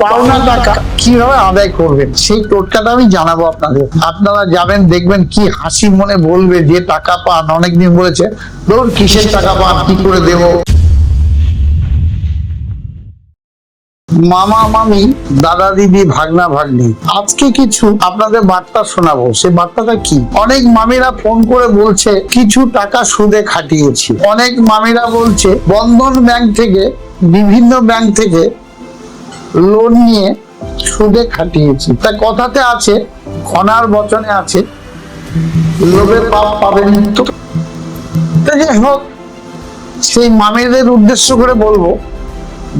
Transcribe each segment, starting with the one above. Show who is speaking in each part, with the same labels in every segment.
Speaker 1: পাওনা টাকা। কীভাবে আদায় করবেন সেই টোটকাটা আমি জানাব আপনাদের। আপনারা যাবেন দেখবেন কি হাসি মনে বলবে যে টাকা পান অনেকদিন বলেছে ধরুন কিসের টাকা পান কি করে দেব? মামা মামি দাদা দিদি ভাগনা ভাগ্নি আজকে কিছু আপনাদের বার্তা শোনাবো। সে বার্তাটা কি? অনেক মামিরা ফোন করে বলছে কিছু টাকা সুদে খাটিয়েছি। অনেক মামিরা বলছে বন্ধন ব্যাংক থেকে বিভিন্ন ব্যাংক থেকে লোন নিয়ে সুদে খাটিয়েছি। তা কথাতে আছে খনার বচনে আছে, লোভে পাপ পাবেন তো। যাই হোক, সেই মামিদের উদ্দেশ্য করে বলব,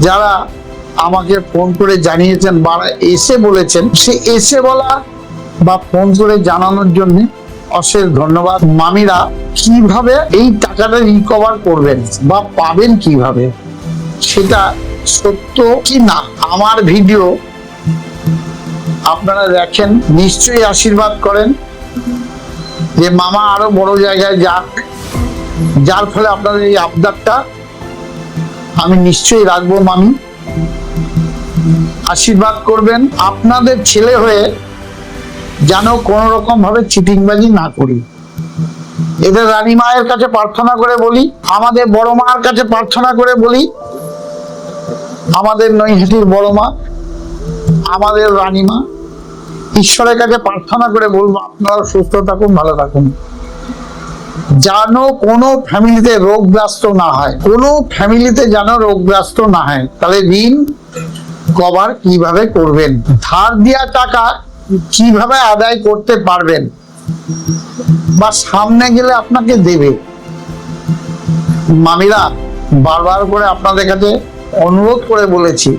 Speaker 1: যারা আমাকে ফোন করে জানিয়েছেন বা এসে বলেছেন সে এসে বলা বা ফোন করে জানানোর জন্য অশেষ ধন্যবাদ। মামিরা কীভাবে এই টাকাটা রিকভার করবেন বা পাবেন কীভাবে, সেটা সত্য কি না? আমার ভিডিও আপনারা দেখেন, নিশ্চয়ই আশীর্বাদ করেন যে মামা আরও বড় জায়গায় যাক। যার ফলে আপনাদের এই আবদারটা আমি নিশ্চয়ই রাখব, মামি। আশীর্বাদ করবেন আপনাদের ছেলে হয়ে যেন কোন রকম ভাবে চিটিংবাজি না করি। এদের রানী মায়ের কাছে প্রার্থনা করে বলি, আমাদের বড় মার কাছে প্রার্থনা করে বলি আমাদের নৈহাটির বড় মা, আমাদের রানীমা ঈশ্বরের কাছে প্রার্থনা করে বলব আপনারা সুস্থ থাকুন, ভালো থাকুন। যেন কোনো ফ্যামিলিতে রোগগ্রস্ত না হয়, কোনো ফ্যামিলিতে যেন রোগগ্রস্ত না হয়, তাহলে ঋণ কভার কীভাবে করবেন? ধার দেওয়া টাকা কীভাবে আদায় করতে পারবেন? বা সামনে গেলে আপনাকে দেবে। মামিরা, বারবার করে আপনাদের কাছে অনুরোধ করে বলেছি।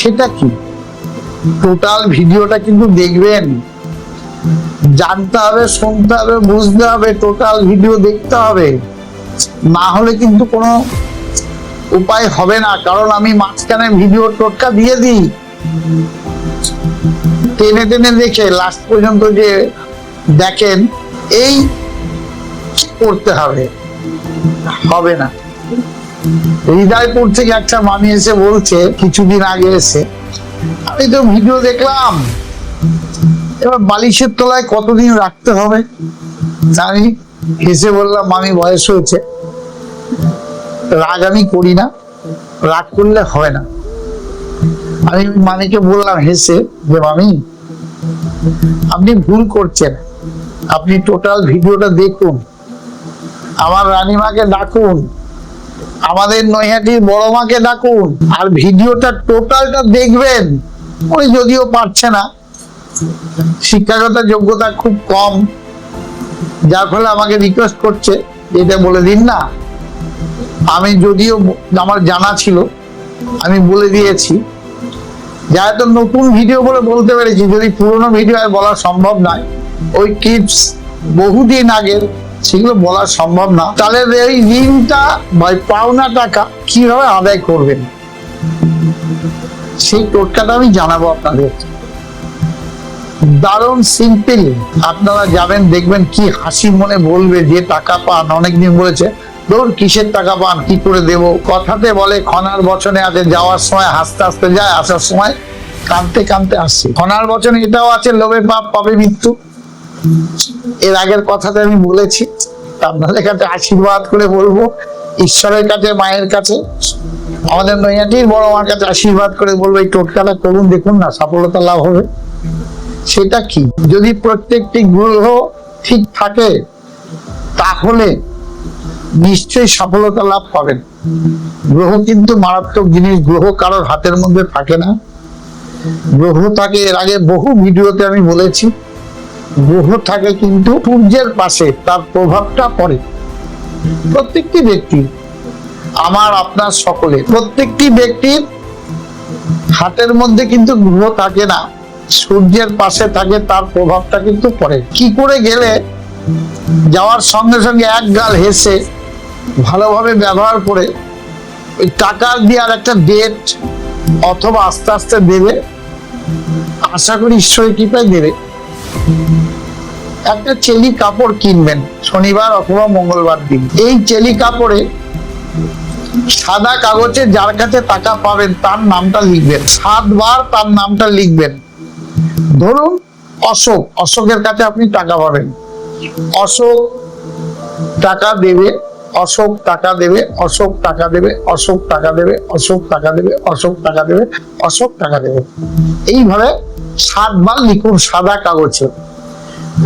Speaker 1: সেটা কি? টোটাল ভিডিওটা কিন্তু দেখবেন। জানতে হবে, শুনতে হবে, বুঝতে হবে, টোটাল ভিডিও দেখতে হবে। না হলে কিন্তু কোনো উপায় হবে না, কারণ আমি মাঝখানে ভিডিও টোটকা দিয়ে দিই। টেনে টেনে দেখে লাস্ট পর্যন্ত যে দেখেন, এই করতে হবে। হবে না। হৃদয়পুর থেকে একটা মামি এসে বলছে, কিছুদিন আগে এসে। আমি তো ভিডিও দেখলাম। এবার বালিশের তলায় কতদিন রাখতে হবে? আমি হেসে বললাম, মামি, বয়স হয়েছে। রাগ আমি করি না। রাগ করলে হয় না। আমি মামিকে বললাম, হেসে, যে মামি, আপনি ভুল করছেন। আপনি টোটাল ভিডিওটা দেখুন। আমার রানীমাকে ডাকুন। আমাদের নৈহাটির বড় মাকে ডাকুন, আর ভিডিওটা টোটালটা দেখবেন। উনি যদিও পারছে না, শিক্ষাগত যোগ্যতা খুব কম, যার ফলে আমাকে রিকোয়েস্ট করছে এটা বলে দিন না। আমি যদিও আমার জানা ছিল, আমি বলে দিয়েছি। যা তো নতুন ভিডিও বলে বলতে পেরেছি, যদি পুরনো ভিডিও আর বলা সম্ভব নয়, ওই টিপস বহুদিন আগের সেগুলো বলা সম্ভব না। তাহলে এই ঋণটা বা পাওনা টাকা কীভাবে আদায় করবেন? সেই টোটকাটা আমি জানাব আপনাদের। দারুণ সিম্পল আপনারা যাবেন, দেখবেন কি হাসি মনে বলবে যে টাকা পান। অনেকদিন বলেছে ধরুন কিসের টাকা পান? কি করে দেব? কথাতে বলে, খনার বচনে আছে, যাওয়ার সময় হাসতে হাসতে যায়, আসার সময় কানতে কানতে আসছে খনার বচনে এটাও আছে, লোভে পাপ পাবে মৃত্যু। এর আগের কথাতে আমি বলেছি, আপনাদের কাছে আশীর্বাদ করে বলব, ঈশ্বরের কাছে, মায়ের কাছে, আমাদের নৈয়াটির বড় মার কাছে আশীর্বাদ করে বলব, এই টোটকাটা করুন, দেখুন না সফলতা লাভ হবে। সেটা কি? যদি প্রত্যেকটি গ্রহ ঠিক থাকে, তাহলে নিশ্চয়ই সফলতা লাভ পাবেন। গ্রহ কিন্তু মারাত্মক জিনিস, গ্রহ কারোর হাতের মধ্যে থাকে না। গ্রহ থাকে এর আগে বহু ভিডিওতে আমি বলেছি গ্রহ থাকে কিন্তু সূর্যের পাশে তার প্রভাবটা পড়ে। প্রত্যেকটি ব্যক্তি, আমার, আপনার সকলে, প্রত্যেকটি ব্যক্তির হাতের মধ্যে কিন্তু গ্রহ থাকে না। সূর্যের পাশে থাকে, তার প্রভাবটা কিন্তু পড়ে। কি করে গেলে যাওয়ার সঙ্গে সঙ্গে এক গাল হেসে ভালোভাবে ব্যবহার করে ওই টাকার আর একটা ডেট অথবা আস্তে আস্তে দেবে, আশা করি ঈশ্বরের কৃপায় দেবে। একটা চেলি কাপড় কিনবেন, শনিবার অথবা মঙ্গলবার দিন। এই চেলি কাপড়ে সাদা কাগজে যার কাছে টাকা পাবেন, তার নামটা লিখবেন। সাতবার তার নামটা লিখবেন। ধরুন, অশোক। অশোকের কাছে আপনি টাকা পাবেন। অশোক টাকা দেবে, অশোক টাকা দেবে, অশোক টাকা দেবে, অশোক টাকা দেবে, অশোক টাকা দেবে, অশোক টাকা দেবে, অশোক টাকা দেবে। এইভাবে সাতবার লিখুন সাদা কাগজে।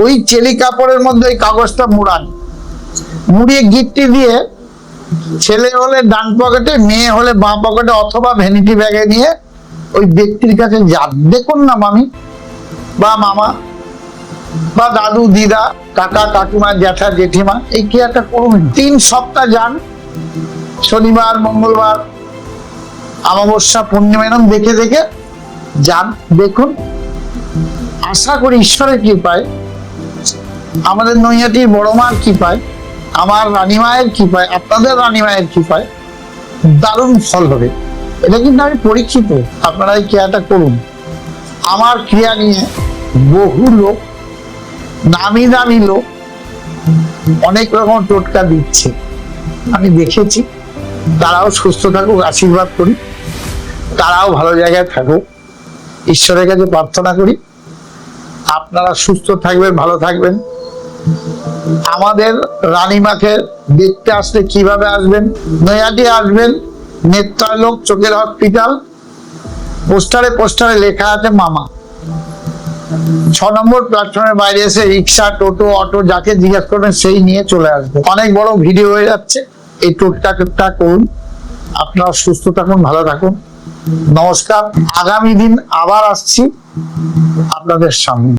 Speaker 1: ওই চেলি কাপড়ের মধ্যে ওই কাগজটা মুড়ান। মুড়িয়ে গিটটি দিয়ে ছেলে হলে ডান পকেটে, মেয়ে হলে বাঁ পকেটে অথবা ভ্যানিটি ব্যাগে নিয়ে ওই ব্যক্তির কাছে যান। দেখুন না মামি, বা মামা, বা দাদু, দিদা, কাকা, কাকিমা, জ্যাঠা, জেঠিমা, এই কি একটা করুন? তিন সপ্তাহ যান। শনিবার, মঙ্গলবার, অমাবস্যা, পূর্ণিমা এরকম দেখে দেখে যান। দেখুন আশা করি ঈশ্বরের কি পায়? আমাদের নৈহাটির বড় মার কি পায়? আমার রানীমায়ের কি পায়? আপনাদের রানীমায়ের কি পায়? দারুণ ফল হবে। এটা কিন্তু আমি পরীক্ষিত। আপনারা এই ক্রিয়াটা করুন। আমার ক্রিয়া নিয়ে বহু লোক, নামি দামি লোক, অনেক রকম টোটকা দিচ্ছে। আমি দেখেছি। তারাও সুস্থ থাকুক, আশীর্বাদ করি। তারাও ভালো জায়গায় থাকুক। ঈশ্বরের কাছে প্রার্থনা করি। আপনারা সুস্থ থাকবেন, ভালো থাকবেন। আমাদের রানীমাকে দেখতে আসলে কীভাবে আসবেন? নৈহাটি আসবেন, নেত্রালোক চোখের হসপিটাল, পোস্টারে পোস্টারে লেখা আছে মামা। ছ নম্বর প্ল্যাটফর্মের বাইরে এসে রিক্সা, টোটো, অটো, যাকে জিজ্ঞেস করবেন, সেই নিয়ে চলে আসবে। অনেক বড় ভিডিও হয়ে যাচ্ছে। এই টোটকাটা করুন। আপনারা সুস্থ থাকুন, ভালো থাকুন। নমস্কার। আগামী দিন আবার আসছি আপনাদের সামনে।